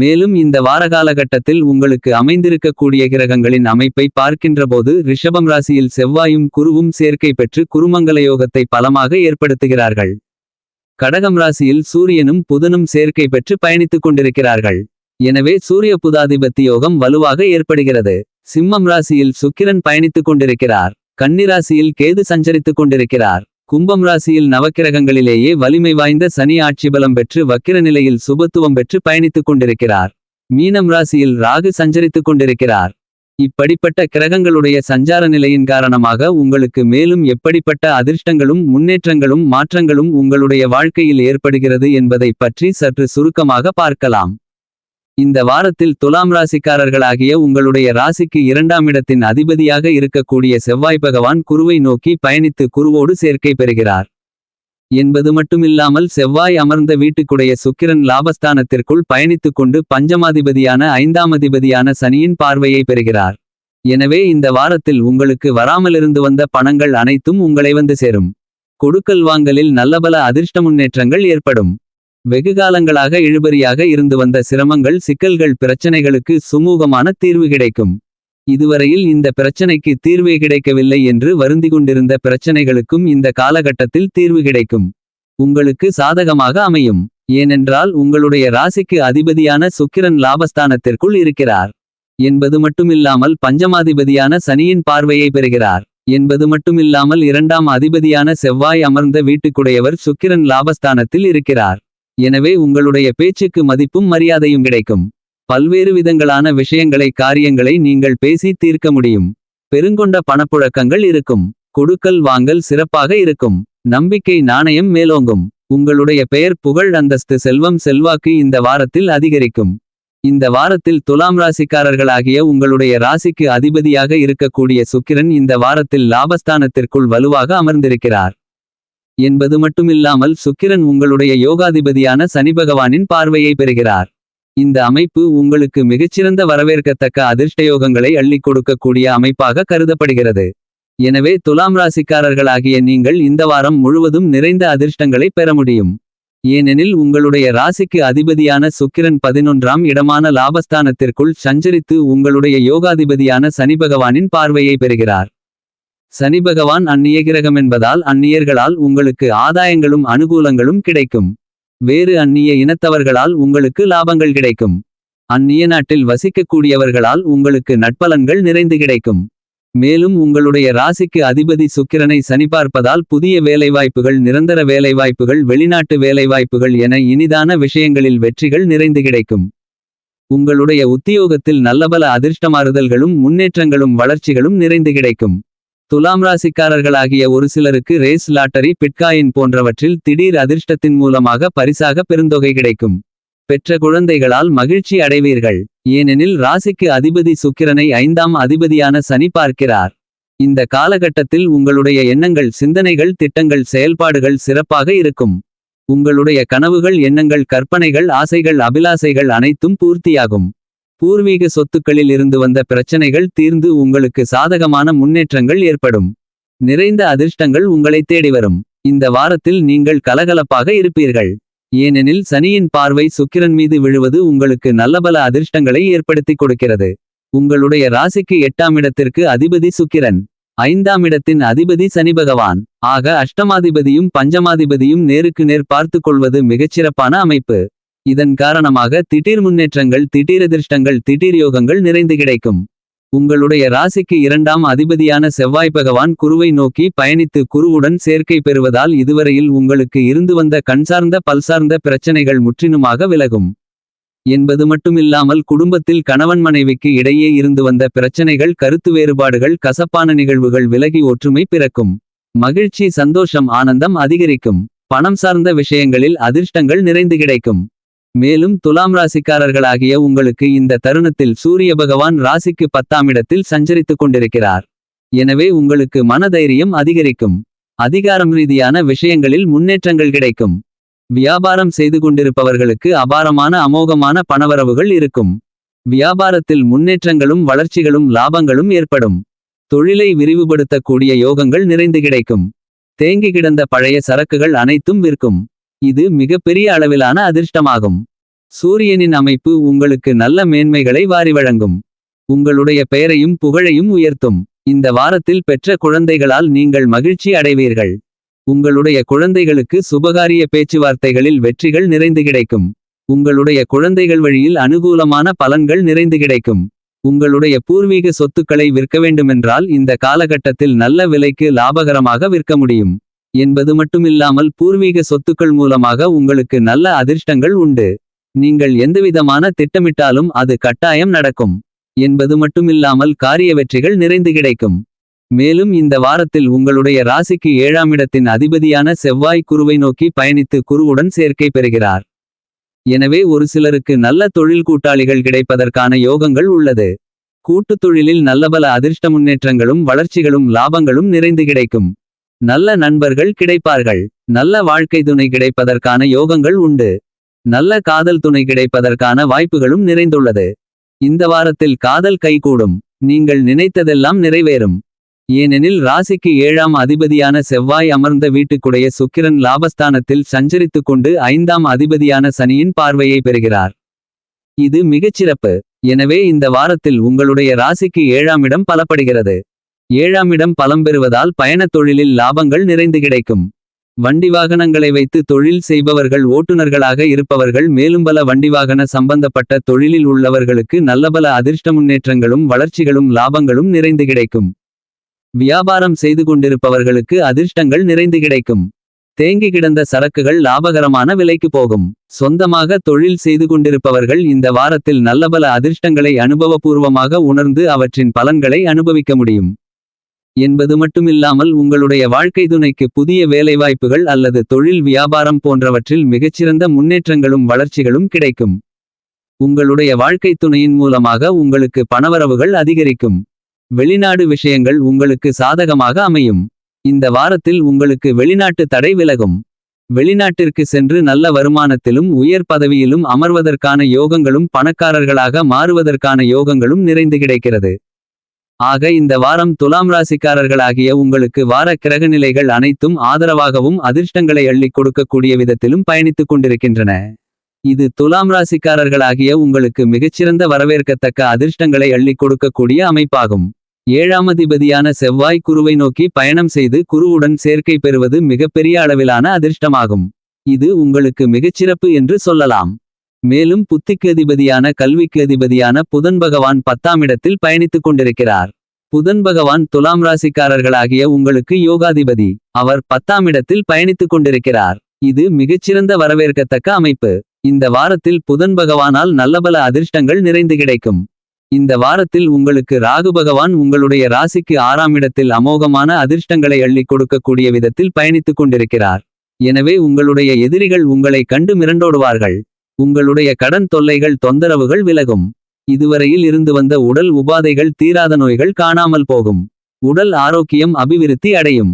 மேலும் இந்த வார காலகட்டத்தில் உங்களுக்கு அமைந்திருக்கக்கூடிய கிரகங்களின் அமைப்பை பார்க்கின்றபோது ரிஷபம் ராசியில் செவ்வாயும் குருவும் சேர்க்கை பெற்று குருமங்கல யோகத்தை பலமாக ஏற்படுத்துகிறார்கள். கடகம் ராசியில் சூரியனும் புதனும் சேர்க்கை பெற்று பயணித்துக் கொண்டிருக்கிறார்கள். எனவே சூரிய புதாதிபத்தி யோகம் வலுவாக ஏற்படுகிறது. சிம்மம் ராசியில் சுக்கிரன் பயணித்துக் கொண்டிருக்கிறார். கன்னிராசியில் கேது சஞ்சரித்துக் கொண்டிருக்கிறார். கும்பம் ராசியில் நவக்கிரகங்களிலேயே வலிமை வாய்ந்த சனி ஆட்சி பலம் பெற்று வக்கிர நிலையில் சுபத்துவம் பெற்று பயணித்துக் கொண்டிருக்கிறார். மீனம் ராசியில் ராகு சஞ்சரித்துக் கொண்டிருக்கிறார். இப்படிப்பட்ட கிரகங்களுடைய சஞ்சார நிலையின் காரணமாக உங்களுக்கு மேலும் எப்படிப்பட்ட அதிர்ஷ்டங்களும் முன்னேற்றங்களும் மாற்றங்களும் உங்களுடைய வாழ்க்கையில் ஏற்படுகிறது என்பதை பற்றி சற்று சுருக்கமாக பார்க்கலாம். இந்த வாரத்தில் துலாம் ராசிக்காரர்களாகிய உங்களுடைய ராசிக்கு இரண்டாம் இடத்தின் அதிபதியாக இருக்கக்கூடிய செவ்வாய் பகவான் குருவை நோக்கி பயணித்து குருவோடு சேர்க்கை பெறுகிறார். என்பது மட்டுமில்லாமல் செவ்வாய் அமர்ந்த வீட்டுக்குடைய சுக்கிரன் லாபஸ்தானத்திற்குள் பயணித்துக் கொண்டு பஞ்சமாதிபதியான ஐந்தாம் அதிபதியான சனியின் பார்வையை பெறுகிறார். எனவே இந்த வாரத்தில் உங்களுக்கு வராமலிருந்து வந்த பணங்கள் அனைத்தும் உங்களை வந்து சேரும். கொடுக்கல் வாங்கலில் நல்லபல அதிர்ஷ்ட முன்னேற்றங்கள் ஏற்படும். வெகுகாலங்களாக இழுபறியாக இருந்து வந்த சிரமங்கள் சிக்கல்கள் பிரச்சனைகளுக்கு சுமூகமான தீர்வு கிடைக்கும். இதுவரையில் இந்த பிரச்சனைக்கு தீர்வே கிடைக்கவில்லை என்று வருந்தி கொண்டிருந்த பிரச்சனைகளுக்கும் இந்த காலகட்டத்தில் தீர்வு கிடைக்கும். உங்களுக்கு சாதகமாக அமையும். ஏனென்றால் உங்களுடைய ராசிக்கு அதிபதியான சுக்கிரன் லாபஸ்தானத்திற்குள் இருக்கிறார். என்பது மட்டுமில்லாமல் பஞ்சமாதிபதியான சனியின் பார்வையை பெறுகிறார். என்பது மட்டுமில்லாமல் இரண்டாம் அதிபதியான செவ்வாய் அமர்ந்த வீட்டுக்குடையவர் சுக்கிரன் லாபஸ்தானத்தில் இருக்கிறார். எனவே உங்களுடைய பேச்சுக்கு மதிப்பும் மரியாதையும் கிடைக்கும். பல்வேறு விதங்களான விஷயங்களை காரியங்களை நீங்கள் பேசி தீர்க்க முடியும். பெருங்கொண்ட பணப்புழக்கங்கள் இருக்கும். கொடுக்கல் வாங்கல் சிறப்பாக இருக்கும். நம்பிக்கை நாணயம் மேலோங்கும். உங்களுடைய பெயர் புகழ் அந்தஸ்து செல்வம் செல்வாக்கு இந்த வாரத்தில் அதிகரிக்கும். இந்த வாரத்தில் துலாம் ராசிக்காரர்களாகிய உங்களுடைய ராசிக்கு அதிபதியாக இருக்கக்கூடிய சுக்கிரன் இந்த வாரத்தில் லாபஸ்தானத்திற்குள் வலுவாக அமர்ந்திருக்கிறார். என்பது மட்டுமில்லாமல் சுக்கிரன் உங்களுடைய யோகாதிபதியான சனி பகவானின் பார்வையை பெறுகிறார். இந்த அமைப்பு உங்களுக்கு மிகச்சிறந்த வரவேற்கத்தக்க அதிர்ஷ்டயோகங்களை அள்ளிக் கொடுக்கக்கூடிய அமைப்பாக கருதப்படுகிறது. எனவே துலாம் ராசிக்காரர்களாகிய நீங்கள் இந்த வாரம் முழுவதும் நிறைந்த அதிர்ஷ்டங்களை பெற முடியும். ஏனெனில் உங்களுடைய ராசிக்கு அதிபதியான சுக்கிரன் பதினொன்றாம் இடமான லாபஸ்தானத்திற்குள் சஞ்சரித்து உங்களுடைய யோகாதிபதியான சனி பகவானின் பார்வையை பெறுகிறார். சனி பகவான் அந்நிய கிரகம் என்பதால் அந்நியர்களால் உங்களுக்கு ஆதாயங்களும் அனுகூலங்களும் கிடைக்கும். வேறு அந்நிய இனத்தவர்களால் உங்களுக்கு லாபங்கள் கிடைக்கும். அந்நிய நாட்டில் வசிக்கக்கூடியவர்களால் உங்களுக்கு நட்பலன்கள் நிறைந்து கிடைக்கும். மேலும் உங்களுடைய ராசிக்கு அதிபதி சுக்கிரனை சனிபார்ப்பதால் புதிய வேலைவாய்ப்புகள் நிரந்தர வேலைவாய்ப்புகள் வெளிநாட்டு வேலைவாய்ப்புகள் என இனிதான விஷயங்களில் வெற்றிகள் நிறைந்து கிடைக்கும். உங்களுடைய உத்தியோகத்தில் நல்லபல அதிர்ஷ்டமாறுதல்களும் முன்னேற்றங்களும் வளர்ச்சிகளும் நிறைந்து கிடைக்கும். துலாம் ராசிக்காரர்களாகிய ஒரு சிலருக்கு ரேஸ் லாட்டரி பிட்காயின் போன்றவற்றில் திடீர் அதிர்ஷ்டத்தின் மூலமாக பரிசாக பெருந்தொகை கிடைக்கும். பெற்ற குழந்தைகளால் மகிழ்ச்சி அடைவீர்கள். ஏனெனில் ராசிக்கு அதிபதி சுக்கிரனை ஐந்தாம் அதிபதியான சனி பார்க்கிறார். இந்த காலகட்டத்தில் உங்களுடைய எண்ணங்கள் சிந்தனைகள் திட்டங்கள் செயல்பாடுகள் சிறப்பாக இருக்கும். உங்களுடைய கனவுகள் எண்ணங்கள் கற்பனைகள் ஆசைகள் அபிலாசைகள் அனைத்தும் பூர்த்தியாகும். பூர்வீக சொத்துக்களில் இருந்து வந்த பிரச்சனைகள் தீர்ந்து உங்களுக்கு சாதகமான முன்னேற்றங்கள் ஏற்படும். நிறைந்த அதிர்ஷ்டங்கள் உங்களை தேடி வரும். இந்த வாரத்தில் நீங்கள் கலகலப்பாக இருப்பீர்கள். ஏனெனில் சனியின் பார்வை சுக்கிரன் மீது விழுவது உங்களுக்கு நல்லபல அதிர்ஷ்டங்களை ஏற்படுத்திக் கொடுக்கிறது. உங்களுடைய ராசிக்கு எட்டாம் இடத்திற்கு அதிபதி சுக்கிரன். ஐந்தாம் இடத்தின் அதிபதி சனி பகவான். ஆக அஷ்டமாதிபதியும் பஞ்சமாதிபதியும் நேருக்கு நேர் பார்த்து கொள்வது மிகச்சிறப்பான அமைப்பு. இதன் காரணமாக திடீர் முன்னேற்றங்கள் திடீரதிர்ஷ்டங்கள் திடீர் யோகங்கள் நிறைந்து கிடைக்கும். உங்களுடைய ராசிக்கு இரண்டாம் அதிபதியான செவ்வாய் பகவான் குருவை நோக்கி பயணித்து குருவுடன் சேர்க்கை பெறுவதால் இதுவரையில் உங்களுக்கு இருந்து வந்த கண்சார்ந்த பல்சார்ந்த பிரச்சனைகள் முற்றிலுமாக விலகும். என்பது மட்டுமில்லாமல் குடும்பத்தில் கணவன் மனைவிக்கு இடையே இருந்து வந்த பிரச்சனைகள் கருத்து வேறுபாடுகள் கசப்பான நிகழ்வுகள் விலகி ஒற்றுமை பிறக்கும். மகிழ்ச்சி சந்தோஷம் ஆனந்தம் அதிகரிக்கும். பணம் சார்ந்த விஷயங்களில் அதிர்ஷ்டங்கள் நிறைந்து கிடைக்கும். மேலும் துலாம் ராசிக்காரர்களாகிய உங்களுக்கு இந்த தருணத்தில் சூரிய பகவான் ராசிக்கு பத்தாம் இடத்தில் சஞ்சரித்துக் கொண்டிருக்கிறார். எனவே உங்களுக்கு மனதைரியம் அதிகரிக்கும். அதிகாரம் ரீதியான விஷயங்களில் முன்னேற்றங்கள் கிடைக்கும். வியாபாரம் செய்து கொண்டிருப்பவர்களுக்கு அபாரமான அமோகமான பணவரவுகள் இருக்கும். வியாபாரத்தில் முன்னேற்றங்களும் வளர்ச்சிகளும் லாபங்களும் ஏற்படும். தொழிலை விரிவுபடுத்தக்கூடிய யோகங்கள் நிறைந்து கிடைக்கும். தேங்கி கிடந்த பழைய சரக்குகள் அனைத்தும் விற்கும். இது மிகப்பெரிய அளவிலான அதிர்ஷ்டமாகும். சூரியனின் அமைப்பு உங்களுக்கு நல்ல மேன்மைகளை வாரி வழங்கும். உங்களுடைய பெயரையும் புகழையும் உயர்த்தும். இந்த வாரத்தில் பெற்ற குழந்தைகளால் நீங்கள் மகிழ்ச்சி அடைவீர்கள். உங்களுடைய குழந்தைகளுக்கு சுபகாரிய பேச்சுவார்த்தைகளில் வெற்றிகள் நிறைந்து கிடைக்கும். உங்களுடைய குழந்தைகள் வழியில் அனுகூலமான பலன்கள் நிறைந்து கிடைக்கும். உங்களுடைய பூர்வீக சொத்துக்களை விற்க வேண்டுமென்றால் இந்த காலகட்டத்தில் நல்ல விலைக்கு லாபகரமாக விற்க முடியும். என்பது மட்டுமில்லாமல் பூர்வீக சொத்துக்கள் மூலமாக உங்களுக்கு நல்ல அதிர்ஷ்டங்கள் உண்டு. நீங்கள் எந்தவிதமான திட்டமிட்டாலும் அது கட்டாயம் நடக்கும். என்பது மட்டுமில்லாமல் காரிய வெற்றிகள் நிறைந்து கிடைக்கும். மேலும் இந்த வாரத்தில் உங்களுடைய ராசிக்கு ஏழாம் இடத்தின் அதிபதியான செவ்வாய் குருவை நோக்கி பயணித்து குருவுடன் சேர்க்கை பெறுகிறார். எனவே ஒரு சிலருக்கு நல்ல தொழில் கூட்டாளிகள் கிடைப்பதற்கான யோகங்கள் உள்ளது. கூட்டுத் தொழிலில் நல்லபல அதிர்ஷ்ட முன்னேற்றங்களும் வளர்ச்சிகளும் லாபங்களும் நிறைந்து கிடைக்கும். நல்ல நண்பர்கள் கிடைப்பார்கள். நல்ல வாழ்க்கை துணை கிடைப்பதற்கான யோகங்கள் உண்டு. நல்ல காதல் துணை கிடைப்பதற்கான வாய்ப்புகளும் நிறைந்துள்ளது. இந்த வாரத்தில் காதல் கைகூடும். நீங்கள் நினைத்ததெல்லாம் நிறைவேறும். ஏனெனில் ராசிக்கு ஏழாம் அதிபதியான செவ்வாய் அமர்ந்த வீட்டுக்குடைய சுக்கிரன் லாபஸ்தானத்தில் சஞ்சரித்துக் கொண்டு ஐந்தாம் அதிபதியான சனியின் பார்வையை பெறுகிறார். இது மிகச்சிறப்பு. எனவே இந்த வாரத்தில் உங்களுடைய ராசிக்கு ஏழாம் இடம் பலப்படுகிறது. ஏழாம் இடம் பலம் பெறுவதால் பயணத் தொழிலில் லாபங்கள் நிறைந்து கிடைக்கும். வண்டி வாகனங்களை வைத்து தொழில் செய்பவர்கள் ஓட்டுநர்களாக இருப்பவர்கள் மேலும் பல வண்டி வாகன சம்பந்தப்பட்ட தொழிலில் உள்ளவர்களுக்கு நல்லபல அதிர்ஷ்ட முன்னேற்றங்களும் வளர்ச்சிகளும் லாபங்களும் நிறைந்து கிடைக்கும். வியாபாரம் செய்து கொண்டிருப்பவர்களுக்கு அதிர்ஷ்டங்கள் நிறைந்து கிடைக்கும். தேங்கி கிடந்த சரக்குகள் லாபகரமான விலைக்கு போகும். சொந்தமாக தொழில் செய்து கொண்டிருப்பவர்கள் இந்த வாரத்தில் நல்லபல அதிர்ஷ்டங்களை அனுபவபூர்வமாக உணர்ந்து அவற்றின் பலன்களை அனுபவிக்க முடியும். என்பது மட்டுமில்லாமல் உங்களுடைய வாழ்க்கை துணைக்கு புதிய வேலைவாய்ப்புகள் அல்லது தொழில் வியாபாரம் போன்றவற்றில் மிகச்சிறந்த முன்னேற்றங்களும் வளர்ச்சிகளும் கிடைக்கும். உங்களுடைய வாழ்க்கை துணையின் மூலமாக உங்களுக்கு பணவரவுகள் அதிகரிக்கும். வெளிநாடு விஷயங்கள் உங்களுக்கு சாதகமாக அமையும். இந்த வாரத்தில் உங்களுக்கு வெளிநாட்டு தடை விலகும். வெளிநாட்டிற்கு சென்று நல்ல வருமானத்திலும் உயர் பதவியிலும் அமர்வதற்கான யோகங்களும் பணக்காரர்களாக மாறுவதற்கான யோகங்களும் நிறைந்து கிடைக்கிறது. ஆக இந்த வாரம் துலாம் ராசிக்காரர்களாகிய உங்களுக்கு வார கிரகநிலைகள் அனைத்தும் ஆதரவாகவும் அதிர்ஷ்டங்களை அள்ளிக் கொடுக்கக்கூடிய விதத்திலும் பயணித்துக் கொண்டிருக்கின்றன. இது துலாம் ராசிக்காரர்களாகிய உங்களுக்கு மிகச்சிறந்த வரவேற்கத்தக்க அதிர்ஷ்டங்களை அள்ளிக் கொடுக்கக்கூடிய அமைப்பாகும். ஏழாமதிபதியான செவ்வாய் குருவை நோக்கி பயணம் செய்து குருவுடன் சேர்க்கை பெறுவது மிகப்பெரிய அளவிலான அதிர்ஷ்டமாகும். இது உங்களுக்கு மிகச்சிறப்பு என்று சொல்லலாம். மேலும் புத்திக்கு அதிபதியான கல்விக்கு அதிபதியான புதன் பகவான் பத்தாம் இடத்தில் பயணித்துக் கொண்டிருக்கிறார். புதன் பகவான் துலாம் ராசிக்காரர்களாகிய உங்களுக்கு யோகாதிபதி. அவர் பத்தாம் இடத்தில் பயணித்துக் கொண்டிருக்கிறார். இது மிகச்சிறந்த வரவேற்கத்தக்க அமைப்பு. இந்த வாரத்தில் புதன் பகவானால் நல்லபல அதிர்ஷ்டங்கள் நிறைந்து கிடைக்கும். இந்த வாரத்தில் உங்களுக்கு ராகு பகவான் உங்களுடைய ராசிக்கு ஆறாம் இடத்தில் அமோகமான அதிர்ஷ்டங்களை அள்ளிக் கொடுக்கக்கூடிய விதத்தில் பயணித்துக் கொண்டிருக்கிறார். எனவே உங்களுடைய எதிரிகள் உங்களை கண்டு மிரண்டோடுவார்கள். உங்களுடைய கடன் தொல்லைகள் தொந்தரவுகள் விலகும். இதுவரையில் இருந்து வந்த உடல் உபாதைகள் தீராத நோய்கள் காணாமல் போகும். உடல் ஆரோக்கியம் அபிவிருத்தி அடையும்.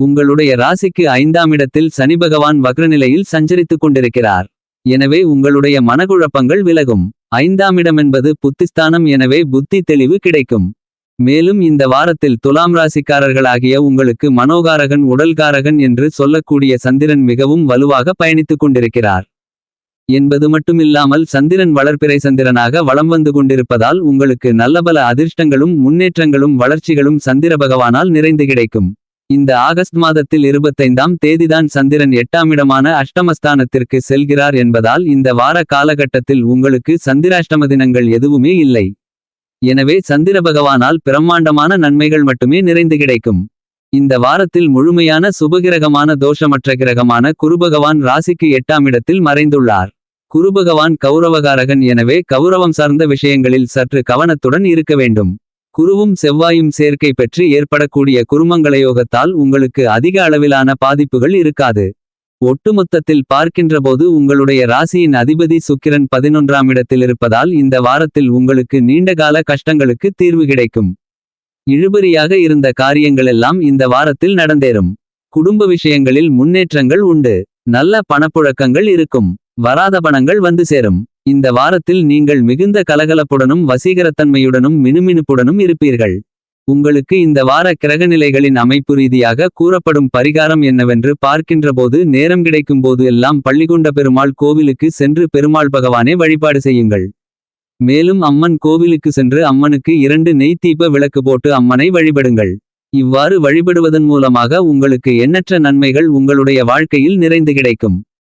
உங்களுடைய ராசிக்கு ஐந்தாம் இடத்தில் சனி பகவான் வக்ரநிலையில் சஞ்சரித்துக் கொண்டிருக்கிறார். எனவே உங்களுடைய மனக்குழப்பங்கள் விலகும். ஐந்தாம் இடமென்பது புத்திஸ்தானம் எனவே புத்தி தெளிவு கிடைக்கும். மேலும் இந்த வாரத்தில் துலாம் ராசிக்காரர்களாகிய உங்களுக்கு மனோகாரகன் உடல்காரகன் என்று சொல்லக்கூடிய சந்திரன் மிகவும் வலுவாக பயணித்துக் கொண்டிருக்கிறார். என்பது மட்டுமில்லாமல் சந்திரன் வளர்பிறை சந்திரனாக வலம் வந்து கொண்டிருப்பதால் உங்களுக்கு நல்லபல அதிர்ஷ்டங்களும் முன்னேற்றங்களும் வளர்ச்சிகளும் சந்திர பகவானால் நிறைந்து கிடைக்கும். இந்த ஆகஸ்ட் மாதத்தில் இருபத்தைந்தாம் தேதிதான் சந்திரன் எட்டாமிடமான அஷ்டமஸ்தானத்திற்கு செல்கிறார் என்பதால் இந்த வார காலகட்டத்தில் உங்களுக்கு சந்திராஷ்டம தினங்கள் எதுவுமே இல்லை. எனவே சந்திர பகவானால் பிரம்மாண்டமான நன்மைகள் மட்டுமே நிறைந்து கிடைக்கும். இந்த வாரத்தில் முழுமையான சுபகிரகமான தோஷமற்ற கிரகமான குருபகவான் ராசிக்கு எட்டாம் இடத்தில் மறைந்துள்ளார். குருபகவான் கௌரவகாரகன் எனவே கௌரவம் சார்ந்த விஷயங்களில் சற்று கவனத்துடன் இருக்க வேண்டும். குருவும் செவ்வாயும் சேர்க்கை பெற்று ஏற்படக்கூடிய குருமங்களயோகத்தால் உங்களுக்கு அதிக அளவிலான பாதிப்புகள் இருக்காது. ஒட்டுமொத்தத்தில் பார்க்கின்றபோது உங்களுடைய ராசியின் அதிபதி சுக்கிரன் பதினொன்றாம் இடத்தில் இருப்பதால் இந்த வாரத்தில் உங்களுக்கு நீண்டகால கஷ்டங்களுக்கு தீர்வு கிடைக்கும். இழுபறியாக இருந்த காரியங்களெல்லாம் இந்த வாரத்தில் நடந்தேறும். குடும்ப விஷயங்களில் முன்னேற்றங்கள் உண்டு. நல்ல பணப்புழக்கங்கள் இருக்கும். வராத பணங்கள் வந்து சேரும். இந்த வாரத்தில் நீங்கள் மிகுந்த கலகலப்புடனும் வசீகரத்தன்மையுடனும் மினுமினுப்புடனும் இருப்பீர்கள். உங்களுக்கு இந்த வார கிரகநிலைகளின் அமைப்பு ரீதியாக கூறப்படும் பரிகாரம் என்னவென்று பார்க்கின்றபோது நேரம் கிடைக்கும்போது எல்லாம் பள்ளிகொண்ட பெருமாள் கோவிலுக்கு சென்று பெருமாள் பகவானே வழிபாடு செய்யுங்கள். மேலும் அம்மன் கோவிலுக்கு சென்று அம்மனுக்கு இரண்டு நெய் தீப விளக்கு போட்டு அம்மனை வழிபடுங்கள். இவ்வாறு வழிபடுவதன் மூலமாக உங்களுக்கு எண்ணற்ற நன்மைகள் உங்களுடைய வாழ்க்கையில் நிறைந்து கிடைக்கும்.